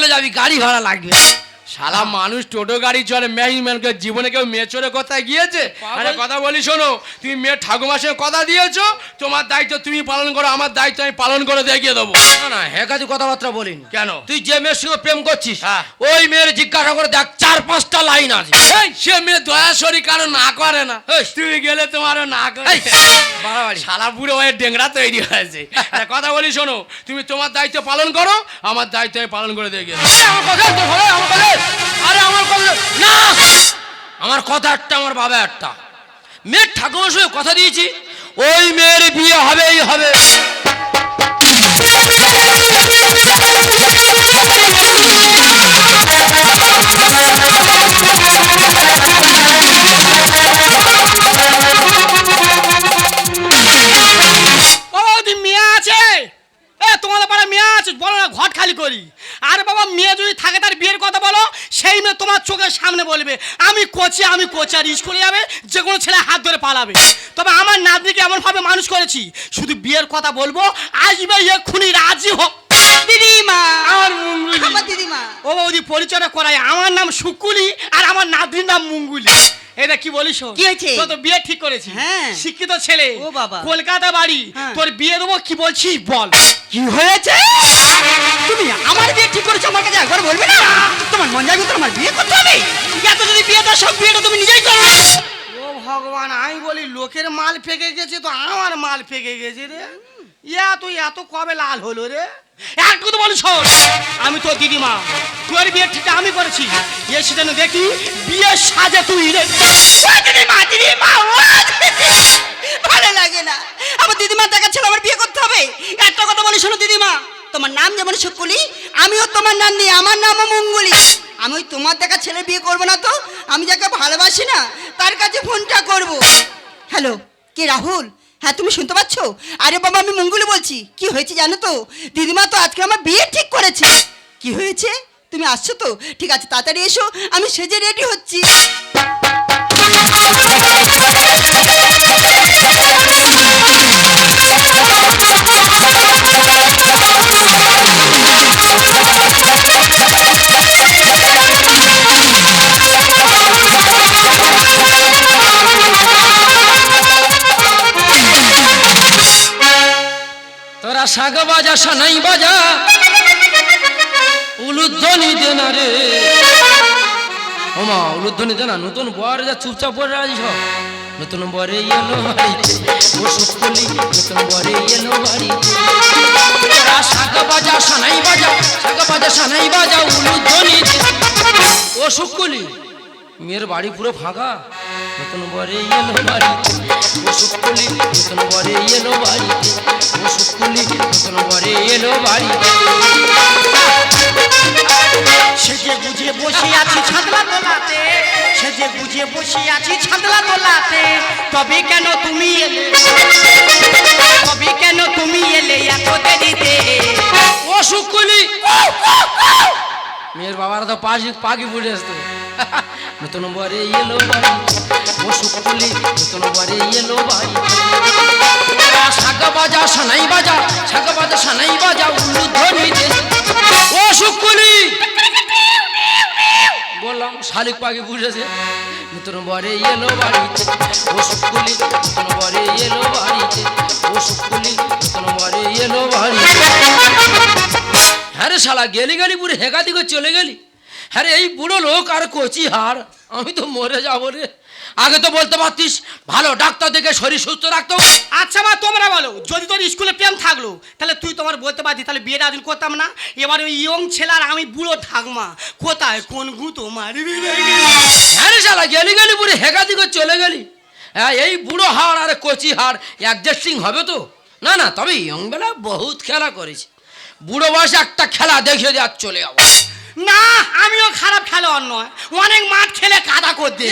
চলে যাবি গাড়ি ভাড়া লাগবে শালা মানুষ টোটো গাড়ি চলে ম্যানেজমেন্টকে জীবনে কেউ মেয়ে চড়ে কোথায় গিয়েছে? আরে কথা বলি শোনো তুমি মেয়ে ঠাকুমার সঙ্গে কথা দিয়েছ তোমার দায়িত্ব তুমি পালন করো আমার দায়িত্ব আমি পালন করে দেখিয়ে দেবো। না না হেকাতি কথাবার্তা বলিনি। কেন? তুই যে মেয়ের সঙ্গে প্রেম করছিস হ্যাঁ। ওই মেয়ের জিজ্ঞাসা করে দেখ চার পাঁচটা লাইন আছে। সে মেয়ে দয়াশরী কারও না করে না। তুমি গেলে তোমারও না করে। এই, বাড়াবাড়ি। ওই ডেংরা তৈরি হয়েছে। কথা বলি শোনো তুমি তোমার দায়িত্ব পালন করো আমার দায়িত্ব আমি পালন করে দেখিয়ে দেবো। আমার কথা আমার কথা আরে আমার কথা না! আমার কথা একটা, আমার বাবা একটা। মেয়ের ঠাকুমার সঙ্গে কথা দিয়েছি। ওই মেয়ের বিয়ে হবেই হবে। তোমাদের পাড়া মেয়ে আছে বলো না ঘট খালি করি। আর বাবা মেয়ে যদি থাকে তার বিয়ের কথা বলো সেই মেয়ে তোমার চোখের সামনে বলবে আমি কোচে আমি কোচে আর স্কুলে যাবে যে কোনো ছেলে হাত ধরে পালাবে। তবে আমার নাতনিকে এমনভাবে মানুষ করেছি শুধু বিয়ের কথা বলব আসবে এক্ষুনি রাজি হোক দিদিমা। আমার মুঙ্গুলি। আমার দিদিমা। ও বৌদি পরিচয় করাই। আমার নাম শুকুলি আর আমার নাতনির নাম মুঙ্গুলি। এটা কি বলিস? কি হয়েছে? তো বিয়ে ঠিক করেছি হ্যাঁ। শিক্ষিত ছেলে ও বাবা। কলকাতা বাড়ি হ্যাঁ। তোর বিয়ে দেবো কি বলছিস বল কি হয়েছে তুমি আমার বিয়ে ঠিক করেছ আমার কাছে একবার বলবে না তোমার মন যাবে বিয়ে করতে হবে এত যদি বিয়ে দাও সব বিয়েটা তুমি নিজেই করো ও ভগবান আমি বলি লোকের মাল ফেকে গেছে তো আমার মাল ফেকে গেছে রে ইয়া তুই এত কবে লাল হলো রে একটু তো বলি আমি তো দিদিমা। তোর বিয়ে ঠিক আমি করেছি। এসে যেন দেখি বিয়ে সাজে তুই রে। দিদিমা দিদিমা ভালো লাগে না। আমার দিদিমা দেখা ছিল আমার বিয়ে করতে হবে। একটা কথা বলি শোনো দিদিমা। তোমার নাম যেমন শুকুলি আমিও তোমার নাম নিয়ে, আমার নামও মঙ্গলি। আমি ওই তোমার দেখা ছেলে বিয়ে করব না তো। আমি যাকে ভালোবাসি না, তার কাছে ফোনটা করব। হ্যালো, কে রাহুল? হ্যাঁ তুমি শুনতে পাচ্ছ? আরে বাবা, আমি মঙ্গুলি বলছি। কি হয়েছে জানো তো? দিদিমা তো আজকে আমার বিয়ে ঠিক করেছে। কি হয়েছে? তুমি আসছো তো? ঠিক আছে, তাড়াতাড়ি এসো, আমি সেজে রেডি হচ্ছি। শাগ বাজা, সানাই বাজা, উলুধ্বনি দে না রে। ওমা, উলুধ্বনি দে না নতুন বর যা চুপচাপ পড়ে আছিস সব। নতুন বরে এলো বাড়িতে ও সুকলি নতুন বরে এলো বাড়িতে। শাগ বাজা, সানাই বাজা শাগ বাজা, সানাই বাজা, উলুধ্বনি ও সুকলি মেয়ের বাড়ি পুরো ফাঁকা। নতুন বরে এলো বাড়িতে সুকলি নতুন বরে এলো বাড়িতে সুকলি নতুন বরে এলো বাড়িতে। সেজে বুঝে বসে আছি ছাদলা তোলাতে সেজে বুঝে বসে আছি ছাদলা তোলাতে তবে কেন তুমি এলে? তবে কেন তুমি এলে এত দেরিতে? ও সুকুলি মেয়ের বাবার তো পাশি পাখি ফুটে আসতো। নতুন বরে এলো বাড়ি ও সুকুলি নতুন বরে এলো বাড়ি শাক বাজা, সানাই বাজা, শাক বাজা, সানাই বাজা উল্লু ধ্বনি দে। ও বললাম, শালিক পাখি বুঝেছে। নতুন বরে এলো বাড়িতে ও সুকুলি নতুন বরে এলো বাড়িতে ও সুকুলি নতুন বরে এলো বাড়িতে হ্যাঁ রে শালা, গেলি গেলি পুরো হেঁকা দিকে চলে গেলি। হ্যাঁ রে এই বুড়ো লোক আর কচি হার আমি তো মরে যাব রে। আগে তো বলতে পারতিস ভালো ডাক্তার দেখে শরীর সুস্থ রাখতো। আচ্ছা মা তোমরা বলো যদি তোর স্কুলে প্রেম থাকল তাহলে তুই তোমার বলতে পারতি তাহলে বিয়েটা আদিন করতাম না? এবার ওই ইয়ং ছেলে আর আমি বুড়ো ঠাকমা কোথায়? কোন গুঁতো মারবি? হ্যাঁ রে শালা গেলি গেলি পুরো হেগা দিকে চলে গেলি। হ্যাঁ এই বুড়ো হাড় আর কচি হাড় অ্যাডজাস্টিং হবে তো? না না তবে ইয়ংবেলা বহুত খেলা করেছি। বুড়ো বয়সে একটা খেলা দেখিয়ে দিয়ে আর চলে যাব। না আমিও খারাপ খেলোয়াড় নয়। অনেক মাঠ খেলে কাদা করতে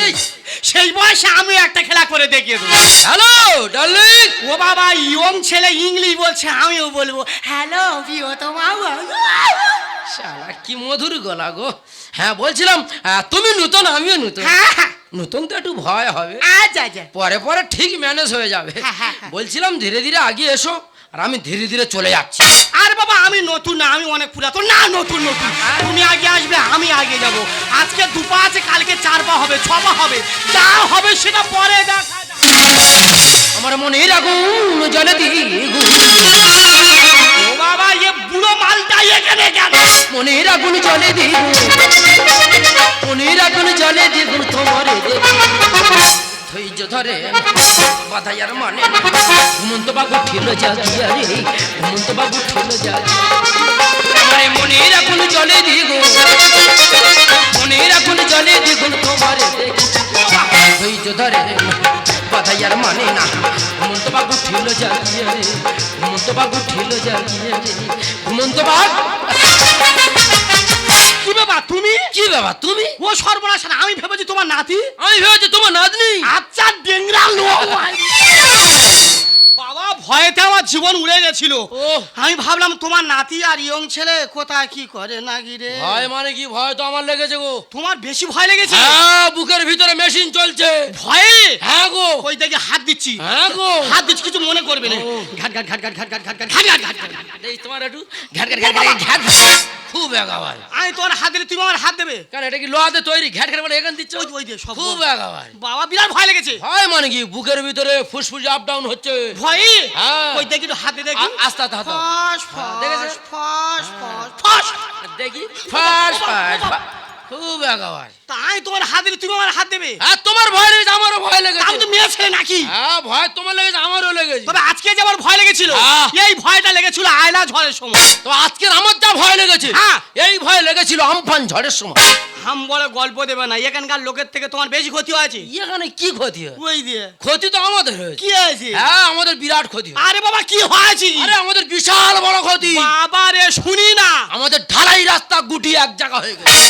সেই বয়সে আমিও একটা খেলা করে দেখিয়ে দেবো। Hello darling. ও বাবা ইয়ং ছেলে ইংলিশ বলছে আমিও বলব হ্যালো বিও তোমাও শালা কি মধুর গলা গো। হ্যাঁ বলছিলাম তুমি নতুন আমিও নতুন। হ্যাঁ হ্যাঁ। নতুন তো একটু ভয় হবে। পরে পরে ঠিক ম্যানেজ হয়ে যাবে। হ্যাঁ, হ্যাঁ, হ্যাঁ। বলছিলাম ধীরে ধীরে আগে এসো আর আমি ধীরে ধীরে চলে যাচ্ছি। আর বাবা আমি নতুন না আমি অনেক পুরাতন। না নতুন নতুন। তুমি আগে আসবে আমি আগে যাব। আজকে দুপা আছে কালকে চার পা হবে ছ পা হবে। যা হবে সেটা পরে দেখা। আমার মনে আগুন জলে বাবা এ বুড়ো মালটা এখানে কেন? মনের আগুন জলে দ্বিগুণ মনের আগুন জলে দ্বিগুণ তোমারে। ধৈর্য ধরে, বাধাইয়ার মানে। ঘুমন্ত বাবু ঠিল জাগিয়া রে ঘুমন্ত বাবু ঠিল আমার মনের আগুন জলে দ্বিগুণ। মনের আগুন জলে দ্বিগুণ তোমারে। ধৈর্য ধরে, বাধাইয়ার মানে না। ঘুমন্ত বাবু ঠিল জাগিয়া রে ঘুমন্ত বাবু ঠিল জাগিয়া রে। ঘুমন্ত বাবু কি ব্যাপার তুমি? কি বাবা তুমি? ও সর্বনাশ আমি ভেবেছি তোমার নাতি। আমি ভেবেছি তোমার নাতনি। আচ্ছা ডেংরা লোক বাবা ভয়েতে আমার জীবন উড়ে গেছিল ও। আমি ভাবলাম তোমার নাতি আর ইয়ং ছেলে কোথায় কি করে নাকি রে ভয় মানে কি ভয় তো আমার লেগেছে গো তোমার বেশি ভয় লেগেছে হ্যাঁ বুকের ভিতরে মেশিন চলছে ভয়ে হ্যাঁ গো ওই দেখে হাত দিচ্ছি হ্যাঁ গো হাত দিচ্ছি কিছু মনে করবে না ঘাট ঘাট ঘাট ঘাট ঘাট ঘাট ঘাট ঘাট ঘাট ঘাট ঘাট ঘাট ঘাট। এই তোমার একটু ঘ্যাট ঘ্যাট ঘ্যাট ঘ্যাট খুব একা ভাই আমি তোমার হাত দিলে তুমি আমার হাত দেবে কেন এটা কি লোহাতে তৈরি ঘ্যাট ঘ্যাট বলে এখান দিচ্ছ ওই দিয়ে সব খুব একা ভাই বাবা বিরাট ভয় লেগেছে ভয় মানে কি বুকের ভিতরে ফুসফুস আপ ডাউন হচ্ছে ভয়ে হ্যাঁ। ওই দেখি একটু হাতে দেখি আস্তে আস্তে হাতে। ফস হ্যাঁ, ফস? ফস ফস ফস দেখি ফাস ফাস ফা- খুব একা ভাই তা আমি তোমার হাত দিলে তুমি আমার হাত দেবে? হ্যাঁ তোমার ভয় লেগেছে আমারও ভয় আমি লেগেছে তো মেয়ে ছেলে নাকি? হ্যাঁ ভয় তোমার লেগেছে আমারও লেগেছে। তবে আজকে যে আমার ভয় লেগেছিল হ্যাঁ। এই ভয়টা লেগেছিল আয়লা ঝড়ের সময়। তো আজকের আমার যা ভয় লেগেছে হ্যাঁ। এই ভয় লেগেছিল আমফান ঝড়ের সময়। হাম বলে গল্প দেবে না এখানকার লোকের থেকে তোমার বেশি ক্ষতি হয়েছে। এখানে কি ক্ষতি হয়? ওই দিয়ে ক্ষতি তো আমাদের হয়েছে। কি হয়েছে? হ্যাঁ আমাদের বিরাট ক্ষতি আরে বাবা কি হয়েছে? আরে আমাদের বিশাল বড় ক্ষতি। বাবা রে শুনি না। আমাদের ঢালাই রাস্তা গুটি এক জায়গা হয়ে গেছে।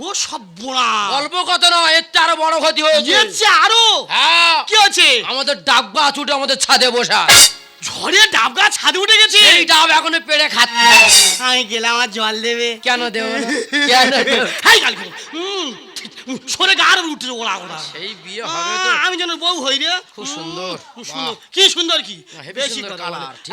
ও সব বোনা অল্প কথা নয় এর চেয়ে আরও বড় ক্ষতি হয়েছে। এর চেয়ে আরও? হ্যাঁ! কি হচ্ছে আমাদের ডাব্বা ছুটে আমাদের ছাদে বসা। ঝড়ে ডাব গাছ ছাদে উঠে গেছে? এই ডাব এখনও পেড়ে খাচ্ছে। আমি গেলাম আর জল দেবে। কেন দেব? কেন দেব? হাই হুম সরে গার উঠছে ওরা ওরা সেই বিয়ে হবে তো। বউ হই রে। খুব সুন্দর। হুম, সুন্দর। কি সুন্দর কি? বেশি।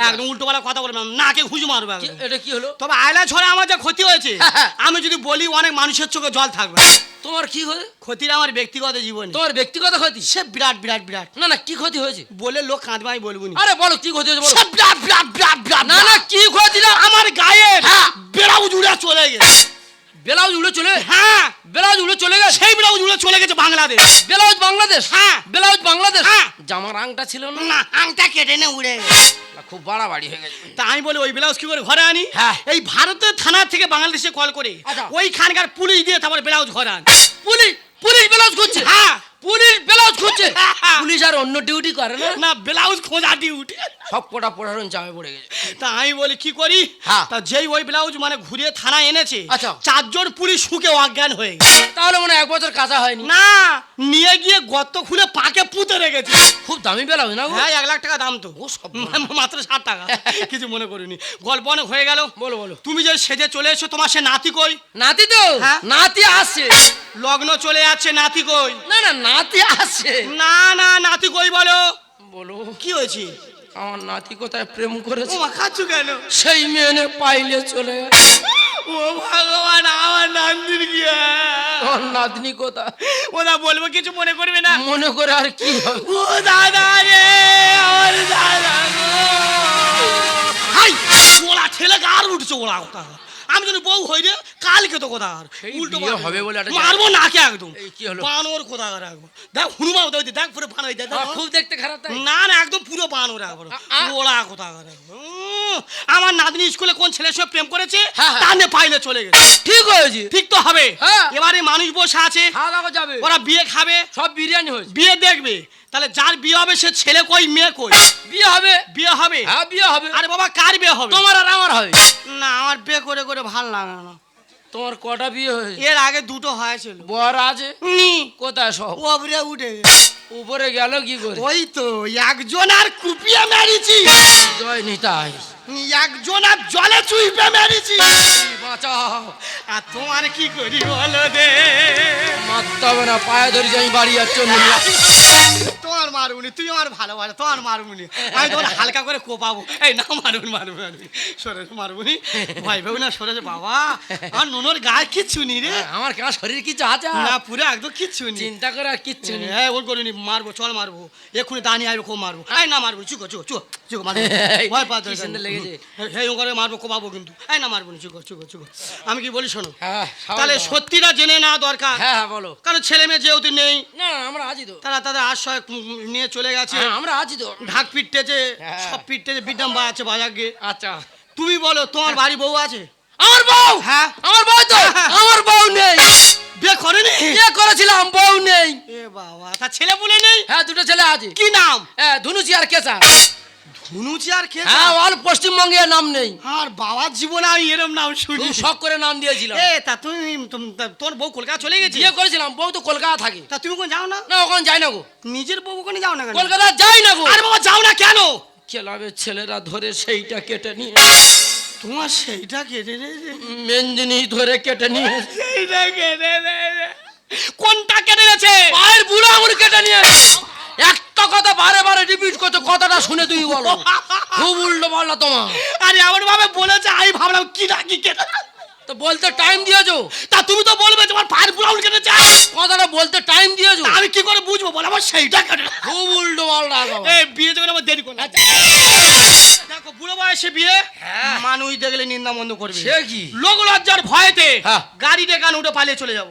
একদম উল্টো পাল্টা কথা বলবে নাকে ঘুষি মারবে এটা কি হলো? তবে আয়লা ঝড়ে আমার যা ক্ষতি হয়েছে হ্যাঁ। আমি যদি বলি অনেক মানুষের চোখে জল থাকবে। তোমার কি হয়েছে ক্ষতির আমার ব্যক্তিগত জীবনে। তোমার ব্যক্তিগত ক্ষতি? সে বিরাট বিরাট বিরাট। না না কি ক্ষতি হয়েছে? বলে লোক কাঁদবে আমি বলব নি। আরে বলো কি ক্ষতি হয়েছে বলো। বিরাট বিরাট বিরাট বিরাট না না কি ক্ষতি না? আমার গায়ে হ্যাঁ। বেড়াও জুড়ে চলে গেছে। ব্লাউজ উড়ে চলে হ্যাঁ। ব্লাউজ উড়ে চলে গেছে। সেই ব্লাউজ উড়ে চলে গেছে বাংলাদেশ। ব্লাউজ বাংলাদেশ। হ্যাঁ। ব্লাউজ বাংলাদেশ। হ্যাঁ। জামার আংটা ছিল না। না আংটা কেটে নে উড়ে। খুব বাড়াবাড়ি হয়ে গেছে। তা আমি বলি ওই ব্লাউজ কি করে ঘরে আনি? হ্যাঁ। এই ভারতের থানা থেকে বাংলাদেশে কল করে। আচ্ছা। ওইখানকার পুলিশ দিয়ে তারপর ব্লাউজ ঘরে আনি। পুলিশ পুলিশ ব্লাউজ খুঁজছে? হ্যাঁ। পুলিশ ব্লাউজ খুঁজছে। পুলিশ আর অন্য ডিউটি করে না। না ব্লাউজ খোঁজা ডিউটি সব কটা পড়ারণ চাপে পড়ে গেছে। তা আমি বলি কি করি? হ্যাঁ। তা যেই ওই ব্লাউজ মানে ঘুরিয়ে থানায় এনেছে আচ্ছা। চারজন পুলিশ শুকে অজ্ঞান হয়ে গেছে। তাহলে মনে এক বছর কাঁচা হয়নি। না নিয়ে গিয়ে গর্ত খুলে পাকে পুঁতে রেখেছে। খুব দামি ব্লাউজ না? হ্যাঁ এক লাখ টাকা দাম তো। ও সব মাত্র ষাট টাকা। কিছু মনে করিনি। গল্প অনেক হয়ে গেল। বলো বলো। তুমি যে সেজে চলে এসো তোমার সে নাতি কই? নাতি তো? হ্যাঁ। নাতি আসছে। লগ্ন চলে যাচ্ছে নাতি কই? না না নাতি আছে। না না নাতি কই বলো? বলো। কি হয়েছে? আমার নাতি কোথায় প্রেম করেছে? ও খাচ্ছু কেন? সেই মেয়ে পাইলে চলে। ও ভগবান আমার নান্দির গিয়া তোর নাতনি কোথায়? ওরা বলব কিছু মনে করবে না। মনে করে আর কি হবে? ও দাদা রে আমার দাদা গো। হাই! ওলা ছেলে গার উঠছে ওলা কথা আমি যদি বউ হই রে কালকে তো কথা আর উল্টো হবে বলে মারবো মারবো নাকে একদম। কি হলো? বানর কোথা রাখব দেখ হনুমা দেখ দেখ পুরো পান দেখ। খুব দেখতে খারাপ তাই? না না একদম পুরো বানর একবার। আ- কথা ওলা কোথা রাখব আমার নাতনি স্কুলে কোন ছেলের সঙ্গে প্রেম করেছে? হ্যাঁ, হ্যাঁ। নিয়ে পাইলে চলে গেছে। ঠিক হয়েছে। ঠিক তো হবে। হ্যাঁ। এবারে মানুষ বসে আছে। যাবে। ওরা বিয়ে খাবে। সব বিরিয়ানি হয়েছে। বিয়ে দেখবে। তাহলে যার বিয়ে হবে সে ছেলে কই মেয়ে কই? বিয়ে হবে। বিয়ে হবে? হ্যাঁ বিয়ে হবে। আরে বাবা কার বিয়ে হবে? তোমার আর আমার হবে। না আমার বিয়ে করে করে ভালো লাগে না। তোমার কটা বিয়ে হয়েছে? এর আগে দুটো হয়েছিল। বর আছে? নি। কোথায় সব? ওপরে উঠে গেছে। উপরে গেল কি করে? ওই তো একজন আর কুপিয়ে মেরেছি। জয় নিতাই। একজন আর জলে চুইপে মেরেছি। বাঁচাও। আর তোমার কি করি বলো দে। মারতে হবে না পায়ে ধরে যাই বাড়ি যাচ্ছ মারুনি তুই আমার ভালোবাসা তোমার মারুনি আমি তোমার হালকা করে কোপাবো। এই না মারুন মারুন মারুন। সরে মারুনি ভয় ভেবে না সরে বাবা। আমার নুনোর গায়ে কিচ্ছু নি রে। আমার কেন শরীর কিছু আছে? না পুরো একদম কিচ্ছু নি চিন্তা করে আর কিচ্ছু নেই। হ্যাঁ ওর করিনি মারবো চল মারবো। এক্ষুনি দাঁড়িয়ে আসবে খুব মারবো। এই না মারবো চুকো চুকো চুকো চুকো মারবো ভয় পা কি সুন্দর লেগেছে। হ্যাঁ ও করে মারবো কোপাবো কিন্তু। এই না মারবো না চুকো চুকো চুকো আমি কি বলি শোনো? হ্যাঁ তাহলে তো- সত্যিটা জেনে নেওয়া দরকার। হ্যাঁ হ্যাঁ বলো। কারণ ছেলে মেয়ে যেহেতু নেই না না, আমরা আছি তো। তারা তাদের আশ্রয় নিয়ে চলে গেছে। হ্যাঁ আমরা আছি তো। ঢাক পিটতেছে হ্যাঁ। সব পিটতেছে বিডাম বা আছে বাজাকে আচ্ছা। তুমি বলো তোমার বাড়ি বউ আছে? আমার বউ? হ্যাঁ। আমার বউ তো? হ্যাঁ। আমার বউ নেই। বিয়ে করেনি? বিয়ে করেছিলাম বউ নেই। এ বাবা তা ছেলে বলে নেই? হ্যাঁ দুটো ছেলে আছে। কি নাম? হ্যাঁ ধনুচি আর কেসা ধনুচি আর কে হ্যাঁ অল পশ্চিমবঙ্গে নাম নেই। আর বাবার জীবনে আমি এরম নাম শুনি। শখ করে নাম দিয়েছিলাম। এ তা তুমি তোর বউ কলকাতা চলে গেছে? বিয়ে করেছিলাম বউ তো কলকাতা থাকে। তা তুমি কোন যাও না? না ওখানে যাই না গো। নিজের বউ ওখানে যাও না কলকাতা যাই না গো। আরে বাবা যাও না কেন? ক্লাবের ছেলেরা ধরে সেইটা কেটে নিয়ে। তোমার সেইটা কেটে। মেন জিনিস ধরে কেটে নিয়ে। সেইটা কেটে। কোনটা কেটে গেছে পায়ের বুড়ো আঙুল কেটে নিয়ে। কথা বারে বারে রিপিট করছ কথাটা শুনে তুই বলো। খুব উল্টো পাল্লা তোমার। আরে আমার ভাবে বলেছে আমি ভাবলাম কি না কি কেটে তো বলতে টাইম দিয়েছ? তা তুমি তো বলবে তোমার পায়ের কেটে কেটেছে। কথাটা বলতে টাইম দিয়েছ? আমি কি করে বুঝব? বল আমার সেইটা কেটে খুব উল্টো পাল্লা এই বিয়ে যখন আমার দেরি করলাম। দেখো বুড়ো বয়সে বিয়ে হ্যাঁ। মানুষ দেখলে নিন্দা বন্ধ করবে সে কি লোক লজ্জার ভয়েতে হ্যাঁ। গাড়ি ডেকান উঠে পালিয়ে চলে যাবো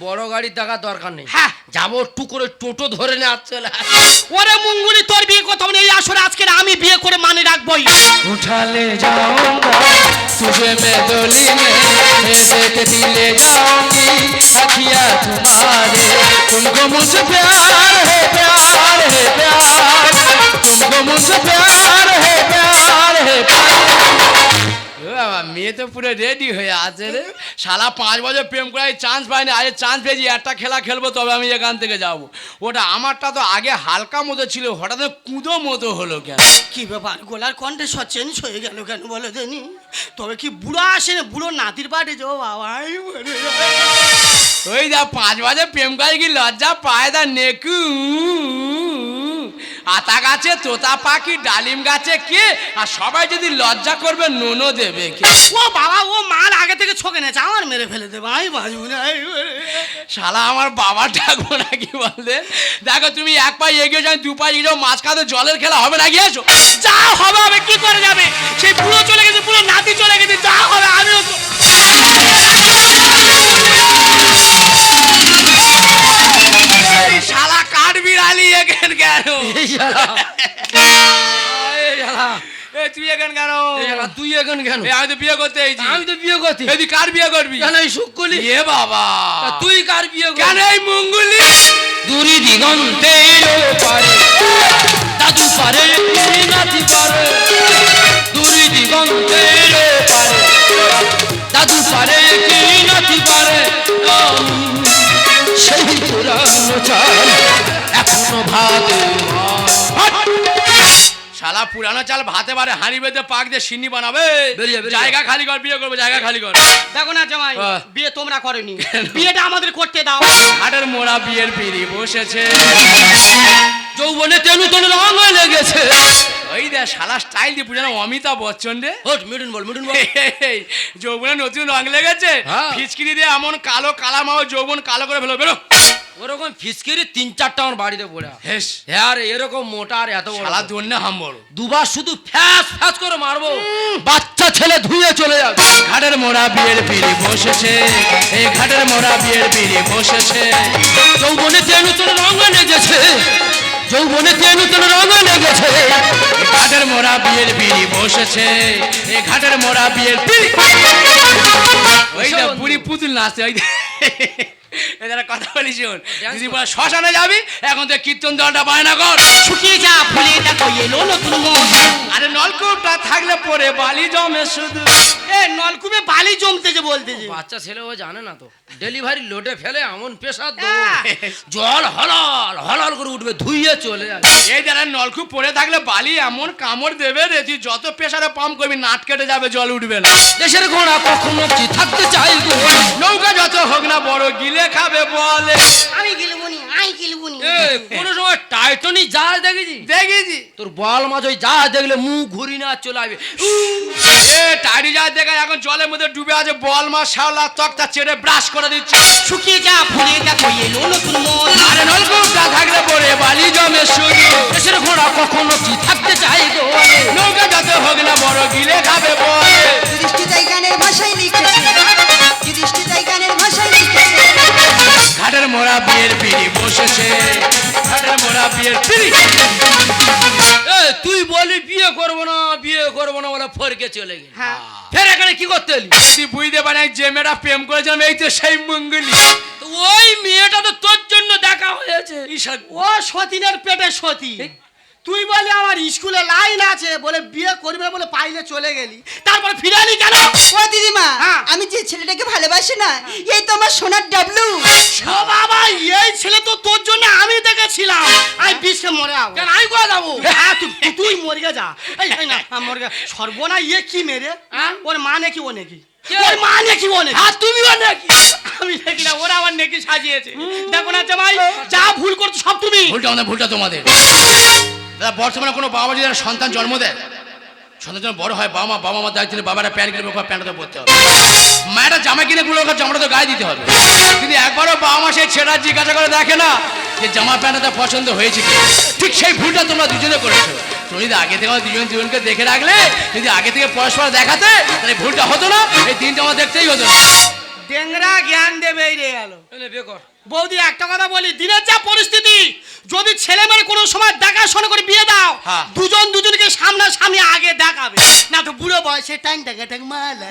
বড় গাড়ি দেখার দরকার নেই হ্যাঁ যাবো একটু করে টোটো ধরে নিয়ে আসছে ওরে মুঙ্গুলি তোর বিয়ে কথা নেই আসলে আজকে আমি বিয়ে করে মানে রাখবই उठा ले जाऊंगा तुझे मैं डोली में देख दिले जाऊंगी अखिया तुम्हारे तुमको मुझसे प्यार है प्यार है प्यार तुमको मुझसे प्यार है प्यार है মেয়ে তো পুরো রেডি হয়ে আছে রে। শালা পাঁচ বছর প্রেম করাই চান্স পাইনি আজ চান্স পেয়েছি একটা খেলা খেলব তবে আমি এখান থেকে যাব। ওটা আমারটা তো আগে হালকা মতো ছিল হঠাৎ কুঁদো মতো হলো কেন? কি ব্যাপার? গোলার কণ্ঠেস্বর চেঞ্জ হয়ে গেল কেন বলে দেনি? তবে কি বুড়ো আসে না? বুড়ো নাতির বাড়ি যাও বাবা ওই দা পাঁচ বছর প্রেম করে কি লজ্জা পায় দা নেকু? আতা গাছে তোতা পাখি ডালিম গাছে কে? আর সবাই যদি লজ্জা করবে নুনো দেবে কে? ও বাবা ও মাল আগে থেকে ছকে নেছে আমার মেরে ফেলে দেবে। আমি বাজবো না শালা আমার বাবা ডাকবো নাকি বলতে? দেখো তুমি এক পায়ে এগিয়ে যাও দু পায়ে এগিয়ে যাও মাঝখানে জলের খেলা হবে না গিয়েছো যা হবে হবে কি করে যাবে? সেই পুরো চলে গেছে পুরো নাতি চলে গেছে যা হবে আমিও এই শালা কাঠ বিড়ালি এখান কেন? এই শালা। এই শালা। এ তুই এখান কেন? তুই এখন কেন? আমি তো বিয়ে করতে এইছি আমি তো বিয়ে করছি এই কার বিয়ে করবি? কেন এই শুকুলি এ বাবা। তুই কার বিয়ে কেন করবি এই মঙ্গুলি? দূরি দিগন্তে পারে। দাদু পারে নাতি পারে। দূরি দিগন্তে পারে। দাদু পারে কি নাতি পারে। সেই পুরানো চাল এখনও ভাতে শালা পুরানো চাল ভাতে বারে হাঁড়ি বেঁধে পাক দিয়ে সিন্নি বানাবে। জায়গা খালি কর বিয়ে করব জায়গা খালি কর। দেখো না জামাই হ্যাঁ। বিয়ে তোমরা করনি। বিয়েটা আমাদের করতে দাও। হাটের মোড়া বিয়ের পিড়ি বসেছে। যৌবনে তেনু তেনু রঙ হয়ে লেগেছে। ওই দে শালা স্টাইল দিয়ে পুজানো অমিতাভ বচ্চন রে। হট মিটুন বল মিটুন বল। যৌবনে নতুন রং লেগেছে। হ্যাঁ। ফিচকিরি দিয়ে এমন কালো কালা মাও যৌবন কালো করে ফেলো বেরো। ওরকম ফিসকিরি তিন চারটা আমার বাড়িতে পড়ে। হেস। হ্যাঁ আর এরকম মোটা আর এত শালা দন্যে হাম বড় দুবার শুধু ফ্যাস ফ্যাস করে মারবো। বাচ্চা ছেলে ধুয়ে চলে যাবে। ঘাটের মোড়া বিয়ের পিড়ি বসেছে। এই ঘাটের মোড়া বিয়ের পিড়ি বসেছে। যৌবনে তেনু তেনু রঙ লেগেছে। যৌবনে তেনু তেনু রঙ লেগেছে। ঘাটের মোড়া বিয়ের পিড়ি বসেছে এই ঘাটের মোড়া বিয়ের পিড়ি ওই না পুরি পুতুল নাচে ওই এদের কথা বলি শোন। যদি বলে শ্মশানে যাবি এখন তো কীর্তন দলটা বায়না কর। শুকিয়ে যা ফুলে দেখো এলো নতুন মন আরে নলকূপটা থাকলে পরে বালি জমে শুধু। এ নলকূপে বালি জমতেছে বলতেছে বাচ্চা ছেলে ও জানে না তো। ডেলিভারি লোটে ফেলে এমন প্রেশার। জল হলাল হলাল করে উঠবে ধুইয়ে চলে যাবে এই যারা নলকূপ পরে থাকলে বালি এমন কামড় দেবে রে তুই যত প্রেসারে পাম্প করবি নাট কেটে যাবে জল উঠবে না। দেশের ঘোড়া কখনো কি থাকতে চাই নৌকা যত হোক হোক না বড় গিলে খাবে বলে। আমি গিলবুনি আই গিলবুনি। কোন সময় টাইটনিক জাহাজ দেখেছি? দেখেছি। তোর বল মাছ ওই জাহাজ দেখলে মুখ ঘুরি না চলে আসবে। এ টাইরি যা দেখা এখন জলের মধ্যে ডুবে আছে বল মাছ শাওলা তক্তা চেড়ে ব্রাশ করে দিচ্ছে। শুকিয়ে যা ফুলে দেখো এলো নতুন মন আরে নলকূপটা থাকলে পরে বালি জমে শুধু দেশের ঘোড়া কখনো কি থাকতে চাই গো? নৌকা যত হোক না বড় গিলে খাবে বলে। যুধিষ্ঠির গানের ভাষায় লিখেছে। যুধিষ্ঠির গানের ভাষায় লিখেছে। ঘাটের মোড়া বিয়ের পিড়ি বসেছে। ঘাটের মোড়া বিয়ের পিড়ি। তুই বলি বিয়ে করব না বিয়ে করব না বলে ফরকে চলে গেলি। হ্যাঁ। ফের এখানে কি করতে এলি? তুই বুঝতে পারে যে মেয়েটা প্রেম করেছিলাম এই তো সেই মঙ্গলি। ওই মেয়েটা তো তোর জন্য দেখা হয়েছে। ও সতীনের পেটে সতী। তুই বলে আমার স্কুলে লাইন আছে বলে বিয়ে করবে বলে পাইলে চলে গেলি। তারপর ফিরে এলি কেন? ও দিদিমা হ্যাঁ। আমি যে ছেলেটাকে ভালোবাসি না এই তো আমার সোনার ডাবলু। ও বাবা এই ছেলে তো তোর জন্য আমি দেখেছিলাম। আমি বিশ্বে মরে যাব কেন আমি কোয়া যাব? হ্যাঁ তুই তুই মরে যা। এই না আমি মরে গা সর্বনা ইয়ে কি মেরে? হ্যাঁ? ওর মা নাকি ও নাকি? কে? ওর মা নাকি ও নাকি? আর তুমিও নাকি? আমি দেখি না ওরা আমার নাকি সাজিয়েছে। দেখো না জামাই যা ভুল করছ সব তুমি। ভুলটা আমাদের ভুলটা তোমাদের। দাদা বর্তমানে কোনো বাবা যদি সন্তান জন্ম দেয়? সন্তান যখন বড় হয় বাবা মা বাবা মার দায়িত্ব বাবারা প্যান্ট কিনে প্যান্টটা পরতে হবে। মায়েরা জামা কিনে গুলো ওকে জামাটা তো গায়ে দিতে হবে। কিন্তু একবারও বাবা মা সেই ছেঁড়া জিজ্ঞাসা করে দেখে না যে জামা প্যান্টটা পছন্দ হয়েছে কি ঠিক সেই ভুলটা তোমরা দুজনে করেছ। তুমি যদি আগে থেকে আমার দুজন দুজনকে দেখে রাখলে যদি আগে থেকে পরস্পর দেখাতে তাহলে ভুলটা হতো না এই দিনটা আমার দেখতেই হতো না। ডেংরা জ্ঞান দেবে রে গেল। এনে বিয়ে কর বৌদি একটা কথা বলি দিনের যা পরিস্থিতি যদি ছেলে মেয়ের কোনো সময় দেখাশোনা করে বিয়ে দাও হ্যাঁ। দুজন দুজনকে সামনা সামনে আগে দেখাবে। না তো বুড়ো বয়সে টাইম টাকা টাক মালা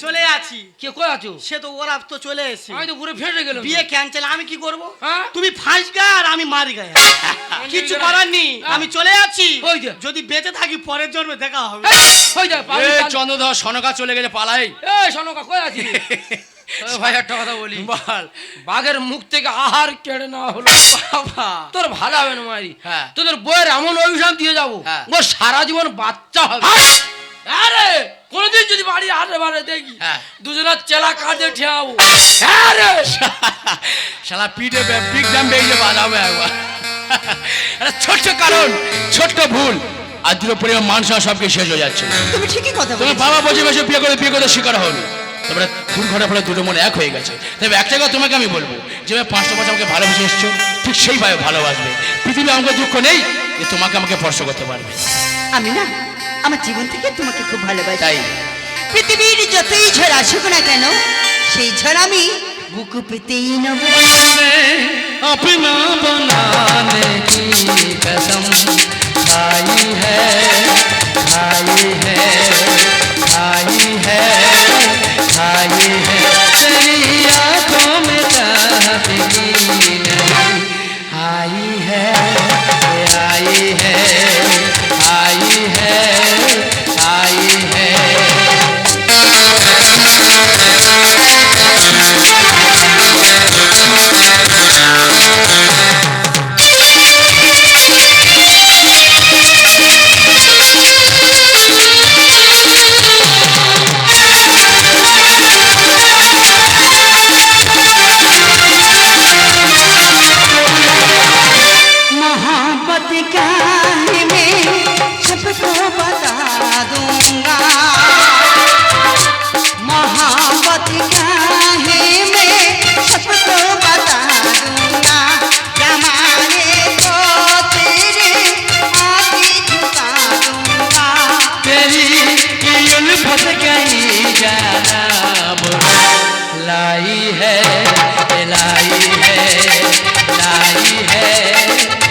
চলে আছি। কে কই আছো? সে তো ওরা তো চলে এসেছে। আমি তো ঘুরে ফেটে গেলাম। বিয়ে ক্যান্সেল আমি কি করব? হ্যাঁ? তুমি ফাঁস গা আর আমি মারি গায়ে কিছু করার নেই। আমি চলে যাচ্ছি। যদি বেঁচে থাকি পরের জন্মে দেখা হবে। হয়ে চন্দ্রধর সনকা চলে গেছে পালাই। এ শোনকা কই আছিস? ভাই একটা কথা বলি। বল। বাঘের মুখ থেকে আহার কেড়ে নেওয়া হলো। বাবা। তোর ভালো হবে না মারি। হ্যাঁ। তোদের বইয়ের এমন অভিশাপ দিয়ে যাব। হ্যাঁ। ও সারা জীবন বাচ্চা হবে। আরে কোনদিন যদি বাড়ি বাড়ে দেখি হ্যাঁ। দুজনের চেলা কাঁধে ঠেয়াবো। আরে শালা পিঠে পিক দাম বেরিয়ে বাজাবে একবার। ছোট্ট কারণ ছোট্ট ভুল। আর দুটো পরিবার মানুষ সবকে শেষ হয়ে যাচ্ছে। তুমি ঠিকই কথা তোমার বাবা বসে বসে বিয়ে করে বিয়ে করে শিকার হলো তারপরে দুর্ঘটনার ফলে দুটো মনে এক হয়ে গেছে। তবে একটা কথা তোমাকে আমি বলব যেভাবে পাঁচটা বছর আমাকে ভালোবেসে এসছো ঠিক সেইভাবে ভালোবাসবে। পৃথিবী আমাকে দুঃখ নেই যে তোমাকে আমাকে স্পর্শ করতে পারবে। আমি না আমার জীবন থেকে তোমাকে খুব ভালোবাসি। তাই? পৃথিবীর যতই ঝড় আসুক না কেন সেই ঝড় আমি বুকু পেতেই নেব। আপনা বনানে কি কসম খাই হ্যাঁ খাই হ্যাঁ খাই হ্যাঁ है लाई है लाई है।